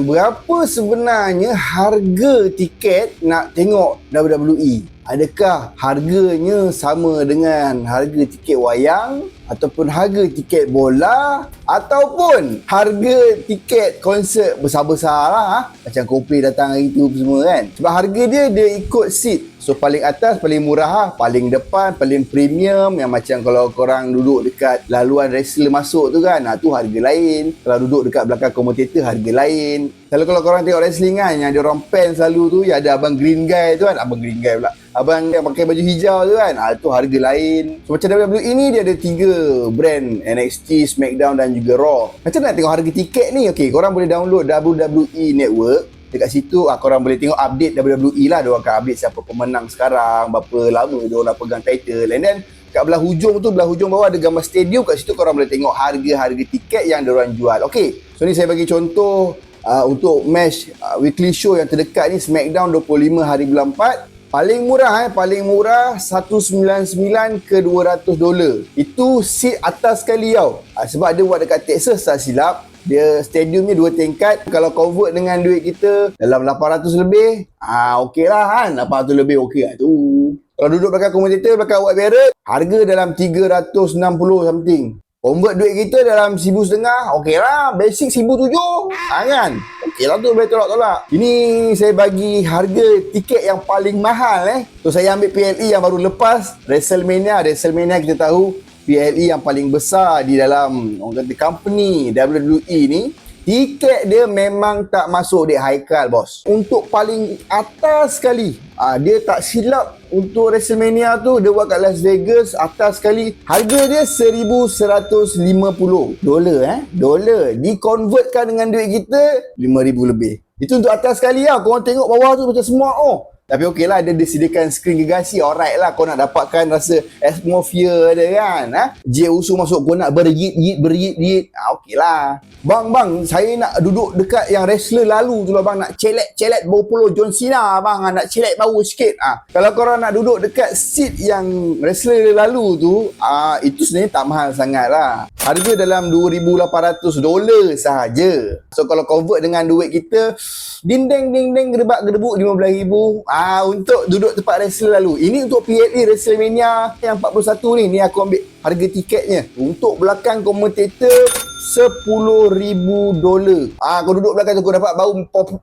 Berapa sebenarnya harga tiket nak tengok WWE? Adakah harganya sama dengan harga tiket wayang ataupun harga tiket bola ataupun harga tiket konsert besar-besar lah ha? macam Coldplay datang hari tu semua kan sebab harga dia dia ikut seat so paling atas paling murah lah paling depan paling premium yang macam kalau korang duduk dekat laluan wrestler masuk tu kan ha, tu harga lain. Kalau duduk dekat belakang komentator harga lain. Kalau kalau korang tengok wrestling kan yang ada orang pen selalu tu yang ada abang green guy tu kan abang green guy pula. Abang yang pakai baju hijau tu kan ah tu harga lain. So macam WWE ni dia ada tiga brand NXT SmackDown dan juga Raw. Macam nak tengok harga tiket ni? Okey korang boleh download WWE Network dekat situ ah, korang boleh tengok update WWE lah dia akan update siapa pemenang sekarang berapa lama dia orang pegang title and then kat belah hujung tu belah hujung bawah ada gambar stadium kat situ korang boleh tengok harga-harga tiket yang dia orang jual okey so ni saya bagi contoh uh, untuk match uh, weekly show yang terdekat ni SmackDown 25 hari bulan 4 Paling murah eh, paling murah 199 ke 200 dolar. Itu seat atas sekali tau. Ha, sebab dia buat dekat Texas tak silap. Dia stadiumnya dua tingkat. Kalau convert dengan duit kita dalam 800 lebih, ah okey lah kan. 800 lebih okey lah tu. Kalau duduk belakang komentator, belakang White Barrett, harga dalam 360 something. Convert duit kita dalam sibu setengah, okey lah. Basic sibu tujuh. Ha, kan? Okey lah tu boleh tolak-tolak. Ini saya bagi harga tiket yang paling mahal eh. So saya ambil PLE yang baru lepas. WrestleMania. WrestleMania kita tahu PLE yang paling besar di dalam orang kata company WWE ni. Tiket dia memang tak masuk di Haikal bos. Untuk paling atas sekali, ah dia tak silap untuk WrestleMania tu dia buat kat Las Vegas atas sekali. Harga dia 1150 dolar eh. Dolar dikonvertkan dengan duit kita 5000 lebih. Itu untuk atas sekali lah. Korang tengok bawah tu macam semua oh. Tapi okey lah, dia disediakan skrin gegasi. Alright lah, kau nak dapatkan rasa atmosphere dia kan. Ha? J Usu masuk, kau nak beryit-yit, beryit-yit. Ha, okey lah. Bang, bang, saya nak duduk dekat yang wrestler lalu tu lah bang. Nak celet-celet bau puluh John Cena bang. Ha, nak celet bau sikit. Ha. Kalau korang nak duduk dekat seat yang wrestler lalu tu, ha, itu sebenarnya tak mahal sangat lah. Harga dalam 2,800 dolar sahaja. So kalau convert dengan duit kita, dinding dinding gerbak gerbuk 15,000. Ha, Ah untuk duduk tempat wrestler lalu. Ini untuk PLE WrestleMania yang 41 ni. Ni aku ambil harga tiketnya. Untuk belakang komentator $10,000 dolar. Ah kau duduk belakang tu kau dapat bau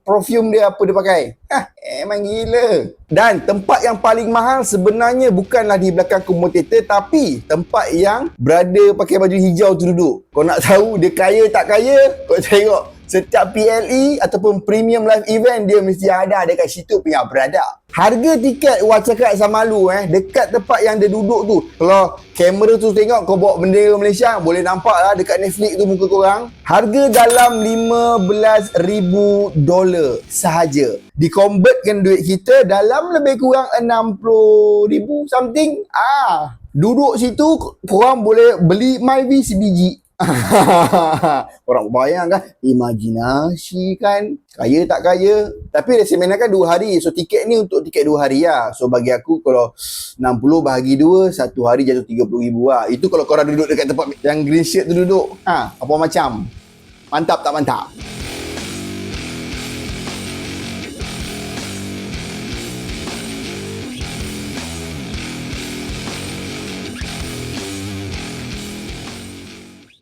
perfume dia apa dia pakai. Hah, emang gila. Dan tempat yang paling mahal sebenarnya bukanlah di belakang komentator tapi tempat yang berada pakai baju hijau tu duduk. Kau nak tahu dia kaya tak kaya? Kau tengok Setiap PLE ataupun premium live event dia mesti ada dekat situ punya berada. Harga tiket wah cakap sama lu eh dekat tempat yang dia duduk tu. Kalau kamera tu tengok kau bawa bendera Malaysia boleh nampak lah dekat Netflix tu muka korang. Harga dalam 15,000 dolar sahaja. Dikonvertkan duit kita dalam lebih kurang 60,000 something. Ah, duduk situ korang boleh beli MyV sebiji Orang bayang kan Imajinasi kan? Kaya tak kaya? Tapi resemen kan dua hari. So tiket ni untuk tiket dua hari lah. So bagi aku kalau 60 bahagi dua Satu hari jatuh 30 ribu lah. Itu kalau korang duduk dekat tempat Yang green shirt tu duduk. Ha, Apa macam? Mantap tak mantap